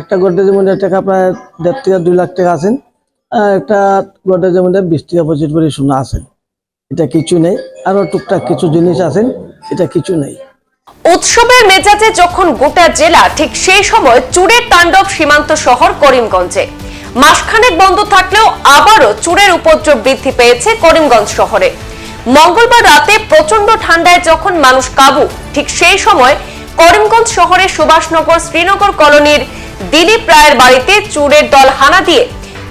একটা গোদরেজের মধ্যে টাকা প্রায় দেড় থেকে দুই লাখ টাকা আছেন, আর একটা গোদরেজের মধ্যে বিশ টাকা পঁচিশ ভরি সোনা আছেন এটা কিছু নেই, আরও টুকটাক কিছু জিনিস আছেন, এটা কিছু নেই। উৎসবের মেজাজে যখন গোটা জেলা, ঠিক সেই সময় চুরের তাণ্ডব সীমান্ত শহর করিমগঞ্জে। মাসখানেক বন্ধ থাকলেও আবারও চুরের উপদ্রব বৃদ্ধি পেয়েছে করিমগঞ্জ শহরে। মঙ্গলবার রাতে প্রচণ্ড ঠান্ডায় যখন মানুষ কাবু, ঠিক সেই সময় করিমগঞ্জ শহরের সুভাষনগর শ্রীনগর কলোনির দিলীপ রায়ের বাড়িতে চুরের দল হানা দিয়ে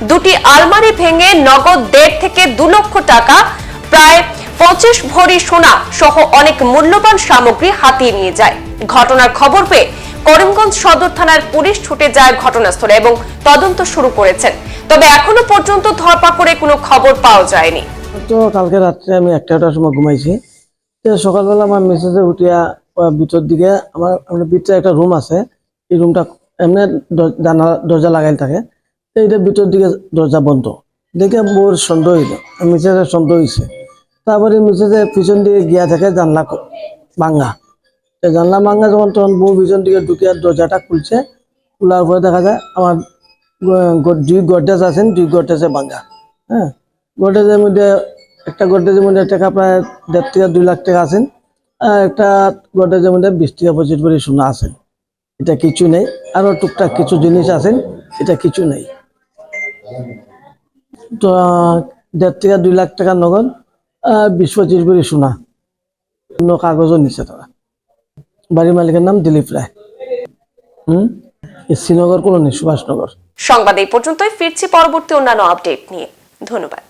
দুটি আলমারি ভেঙে নগদ দেড় থেকে দু লক্ষ টাকা, প্রায় পঁচিশ ভরি সোনা সহ অনেক মূল্যবান সামগ্রী হাতিয়ে নিয়ে যায়। ঘটনার খবর পেয়ে করিমগঞ্জ সদর থানার পুলিশ ছুটে যায় ঘটনাস্থলে এবং তদন্ত শুরু করেছেন। তবে এখনও পর্যন্ত ধরপাকড়ে কোনো খবর পাওয়া যায়নি। তো কালকে রাত্রে আমি একটাটার সময় ঘুমাইছি। সকালবেলা আমার মেসেজে উঠিয়া ভিতর দিকে আমার ভিতরে একটা রুম আছে। এই রুমটা এমনি জানা দরজা লাগাই থাকে। এইটা ভিতর দিকে দরজা বন্ধ। দেখে মোর সন্দেহ হইল। মেসেজের সন্দেহ হয়েছে তারপরে মেসেজে পিছন দিকে গিয়া থাকে জানলা ভাঙ্গা জানলা ভাঙ্গা যখন, তখন বউ পিছন দিকে ঢুকিয়া দরজাটা খুলছে। খোলার পরে দেখা যায় আমার দুই গডরেজ আছেন, দুই গডরেজে ভাঙ্গা হ্যাঁ? গডরেজের মধ্যে, একটা গডরেজের মধ্যে টাকা প্রায় দেড় থেকে দুই লাখ টাকা আছেন। আর একটা গডরেজের মধ্যে বিশ থেকে পঁচিশ ভরি সোনা আছেন এটা কিছু নেই। আরও টুকটাক কিছু জিনিস আছেন এটা কিছু নেই। তো দেড় থেকে দুই লাখ টাকা নগদ বিশ পঁচিশ ভরি সোনা। অন্য কাগজও নিচ্ছে তারা। বাড়ির মালিকের নাম দিলীপ রায়। হুম? শ্রীনগর কলোনি, সুভাষনগর। সংবাদ এই পর্যন্তই। ফিরছি পরবর্তী অন্যান্য আপডেট নিয়ে। ধন্যবাদ।